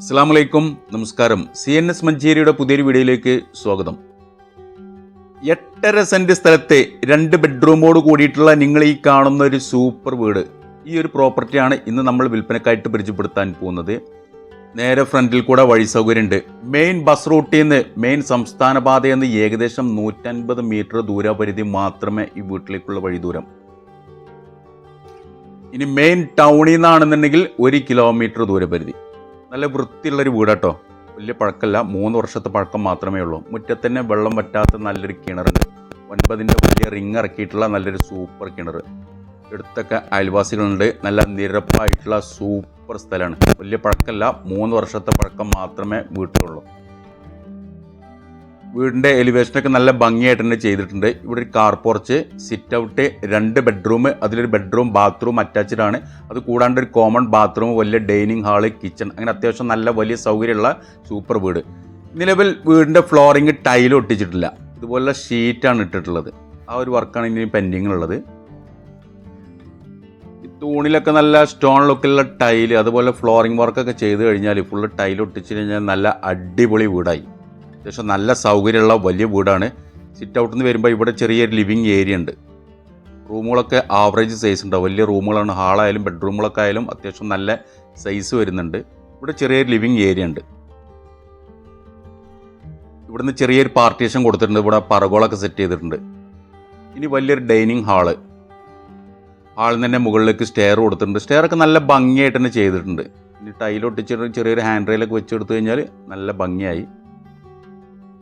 അസ്സാം വലൈക്കും നമസ്കാരം. സി എൻ എസ് മഞ്ചേരിയുടെ പുതിയൊരു വീഡിയോയിലേക്ക് സ്വാഗതം. എട്ടര സെന്റ് സ്ഥലത്തെ രണ്ട് ബെഡ്റൂമോട് കൂടിയിട്ടുള്ള നിങ്ങൾ ഈ കാണുന്ന ഒരു സൂപ്പർ വീട്. ഈ ഒരു പ്രോപ്പർട്ടിയാണ് ഇന്ന് നമ്മൾ വിൽപ്പനക്കായിട്ട് പരിചയപ്പെടുത്താൻ പോകുന്നത്. നേരെ ഫ്രണ്ടിൽ കൂടെ വഴി സൗകര്യമുണ്ട്. മെയിൻ ബസ് റൂട്ടിൽ നിന്ന് മെയിൻ സംസ്ഥാന പാതയിൽ നിന്ന് ഏകദേശം നൂറ്റൻപത് മീറ്റർ ദൂരപരിധി മാത്രമേ ഈ വീട്ടിലേക്കുള്ള വഴി ദൂരം. ഇനി മെയിൻ ടൗണിൽ നിന്നാണെന്നുണ്ടെങ്കിൽ ഒരു കിലോമീറ്റർ ദൂരപരിധി. നല്ല വൃത്തിയുള്ളൊരു വീടാട്ടോ. വലിയ പഴക്കമല്ല മൂന്ന് വർഷത്തെ പഴക്കം മാത്രമേ ഉള്ളൂ. മുറ്റത്തന്നെ വെള്ളം വറ്റാത്ത നല്ലൊരു കിണറുണ്ട്. ഒൻപതിന്റെ വലിയ റിങ് ഇറക്കിയിട്ടുള്ള നല്ലൊരു സൂപ്പർ കിണർ. അടുത്തൊക്കെ അയൽവാസികളുണ്ട്. നല്ല നിരപ്പായിട്ടുള്ള സൂപ്പർ സ്ഥലമാണ്. വലിയ പഴക്കമല്ല മൂന്ന് വർഷത്തെ പഴക്കം മാത്രമേ വീട്ടിലുള്ളൂ. വീടിന്റെ എലിവേഷനൊക്കെ നല്ല ഭംഗിയായിട്ട് തന്നെ ചെയ്തിട്ടുണ്ട്. ഇവിടെ ഒരു കാർ പോർച്ച് സിറ്റ് ഔട്ട് രണ്ട് ബെഡ്റൂം അതിലൊരു ബെഡ്റൂം ബാത്റൂം അറ്റാച്ച്ഡ് ആണ്. അത് കൂടാണ്ട് ഒരു കോമൺ ബാത്റൂം വലിയ ഡൈനിങ് ഹാൾ കിച്ചൺ അങ്ങനെ അത്യാവശ്യം നല്ല വലിയ സൗകര്യമുള്ള സൂപ്പർ വീട്. നിലവിൽ വീടിന്റെ ഫ്ലോറിങ് ടൈലും ഒട്ടിച്ചിട്ടില്ല. ഇതുപോലുള്ള ഷീറ്റാണ് ഇട്ടിട്ടുള്ളത്. ആ ഒരു വർക്കാണ് ഇനി പെൻഡിങ് ഉള്ളത്. തൂണിലൊക്കെ നല്ല സ്റ്റോൺ ലുക്കിലുള്ള ടൈൽ അതുപോലെ ഫ്ലോറിംഗ് വർക്കൊക്കെ ചെയ്ത് കഴിഞ്ഞാൽ ഫുള്ള് ടൈൽ ഒട്ടിച്ചു കഴിഞ്ഞാൽ നല്ല അടിപൊളി വീടായി. അത്യാവശ്യം നല്ല സൗകര്യമുള്ള വലിയ വീടാണ്. സിറ്റ് ഔട്ടിൽ നിന്ന് വരുമ്പോൾ ഇവിടെ ചെറിയൊരു ലിവിങ് ഏരിയ ഉണ്ട്. റൂമുകളൊക്കെ ആവറേജ് സൈസ് ഉണ്ടാവും വലിയ റൂമുകളാണ്. ഹാളായാലും ബെഡ്റൂമുകളൊക്കെ ആയാലും അത്യാവശ്യം നല്ല സൈസ് വരുന്നുണ്ട്. ഇവിടെ ചെറിയൊരു ലിവിങ് ഏരിയ ഉണ്ട്. ഇവിടുന്ന് ചെറിയൊരു പാർട്ടീഷൻ കൊടുത്തിട്ടുണ്ട്. ഇവിടെ പറകോളൊക്കെ സെറ്റ് ചെയ്തിട്ടുണ്ട്. ഇനി വലിയൊരു ഡൈനിങ് ഹാൾ ഹാളിൽ തന്നെ മുകളിലേക്ക് സ്റ്റെയർ കൊടുത്തിട്ടുണ്ട്. സ്റ്റെയർ ഒക്കെ നല്ല ഭംഗിയായിട്ട് തന്നെ ചെയ്തിട്ടുണ്ട്. ഇനി ടൈലൊട്ടിച്ചിട്ട് ചെറിയൊരു ഹാൻഡ് റെയിലൊക്കെ വെച്ചെടുത്തു കഴിഞ്ഞാൽ നല്ല ഭംഗിയായി.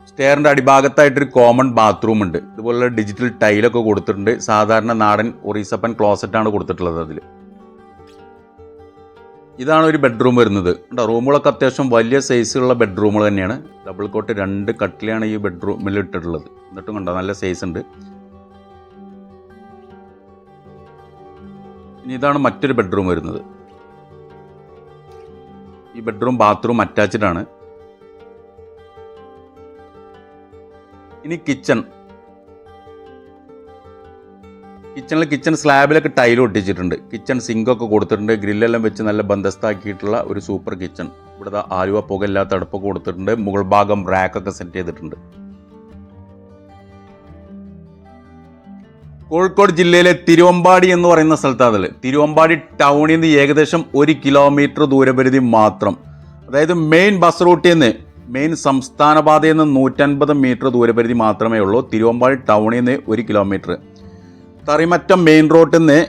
സ്റ്റെയറിന്റെ അടിഭാഗത്തായിട്ടൊരു കോമൺ ബാത്റൂം ഉണ്ട്. ഇതുപോലുള്ള ഡിജിറ്റൽ ടൈലൊക്കെ കൊടുത്തിട്ടുണ്ട്. സാധാരണ നാടൻ ഒറീസപ്പൻ ക്ലോസറ്റാണ് കൊടുത്തിട്ടുള്ളത് അതിൽ ഇതാണ് ഒരു ബെഡ്റൂം വരുന്നത്. കേട്ടോ റൂമുകളൊക്കെ അത്യാവശ്യം വലിയ സൈസുള്ള ബെഡ്റൂമുകൾ തന്നെയാണ്. ഡബിൾ കോട്ട് രണ്ട് കട്ടിലാണ് ഈ ബെഡ്റൂമിൽ ഇട്ടിട്ടുള്ളത്. എന്നിട്ടും കണ്ടോ നല്ല സൈസ് ഉണ്ട്. ഇനി ഇതാണ് മറ്റൊരു ബെഡ്റൂം വരുന്നത്. ഈ ബെഡ്റൂം ബാത്റൂം അറ്റാച്ച്ഡ് ആണ്. ഇനി കിച്ചൺ കിച്ചണിൽ കിച്ചൺ സ്ലാബിലൊക്കെ ടൈൽ ഒട്ടിച്ചിട്ടുണ്ട്. കിച്ചൺ സിങ്കൊക്കെ കൊടുത്തിട്ടുണ്ട്. ഗ്രില്ലെല്ലാം വെച്ച് നല്ല ബന്ധസ്ഥാക്കിയിട്ടുള്ള ഒരു സൂപ്പർ കിച്ചൺ ഇവിടുത്തെ ആലുവ പുകയില്ലാത്ത അടുപ്പൊക്കെ കൊടുത്തിട്ടുണ്ട്. മുകൾ ഭാഗം റാക്കൊക്കെ സെറ്റ് ചെയ്തിട്ടുണ്ട്. കോഴിക്കോട് ജില്ലയിലെ തിരുവമ്പാടി എന്ന് പറയുന്ന സ്ഥലത്താണ് അതിൽ തിരുവമ്പാടി ടൗണിൽ നിന്ന് ഏകദേശം ഒരു കിലോമീറ്റർ ദൂരപരിധി മാത്രം. അതായത് മെയിൻ ബസ് റൂട്ടിൽ നിന്ന് മെയിൻ സംസ്ഥാന പാതയിൽ നിന്ന് നൂറ്റൻപത് മീറ്റർ ദൂരപരിധി മാത്രമേ ഉള്ളൂ. തിരുവമ്പാടി ടൗണിൽ നിന്ന് ഒരു കിലോമീറ്റർ. തറിമറ്റം മെയിൻ റോഡിൽ നിന്ന്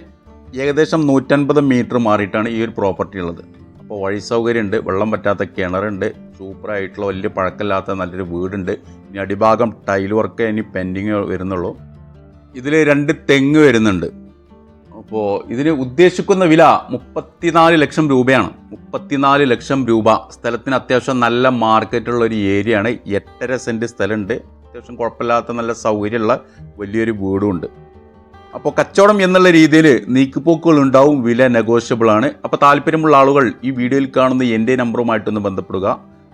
ഏകദേശം നൂറ്റൻപത് മീറ്റർ മാറിയിട്ടാണ് ഈ ഒരു പ്രോപ്പർട്ടി ഉള്ളത്. അപ്പോൾ വഴി സൗകര്യമുണ്ട് വെള്ളം പറ്റാത്ത കിണറുണ്ട് സൂപ്പറായിട്ടുള്ള വലിയ പഴക്കമില്ലാത്ത നല്ലൊരു വീടുണ്ട്. ഇനി അടിഭാഗം ടൈൽ വർക്ക് ഇനി പെൻഡിങ് വരുന്നുള്ളൂ. ഇതിൽ രണ്ട് തെങ്ങ് വരുന്നുണ്ട്. അപ്പോൾ ഇതിന് ഉദ്ദേശിക്കുന്ന വില മുപ്പത്തിനാല് ലക്ഷം രൂപയാണ്. മുപ്പത്തിനാല് ലക്ഷം രൂപ. സ്ഥലത്തിന് അത്യാവശ്യം നല്ല മാർക്കറ്റുള്ള ഒരു ഏരിയ ആണ് എട്ടര സെന്റ് സ്ഥലമുണ്ട്. അത്യാവശ്യം കുഴപ്പമില്ലാത്ത നല്ല സൗകര്യമുള്ള വലിയൊരു വീടും ഉണ്ട് അപ്പോൾ കച്ചവടം എന്നുള്ള രീതിയിൽ നീക്കുപോക്കുകൾ ഉണ്ടാവും. വില നെഗോഷ്യബിൾ ആണ്. അപ്പോൾ താല്പര്യമുള്ള ആളുകൾ ഈ വീഡിയോയിൽ കാണുന്ന എന്റെ നമ്പറുമായിട്ടൊന്ന് ബന്ധപ്പെടുക.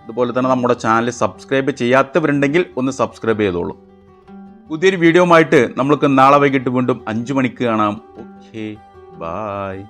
അതുപോലെ തന്നെ നമ്മുടെ ചാനൽ സബ്സ്ക്രൈബ് ചെയ്യാത്തവരുണ്ടെങ്കിൽ ഒന്ന് സബ്സ്ക്രൈബ് ചെയ്തോളൂ. പുതിയൊരു വീഡിയോ ആയിട്ട് നമ്മൾക്ക് നാളെ വൈകിട്ട് വീണ്ടും അഞ്ചു മണിക്ക് കാണാം. ഓക്കെ. ബായ്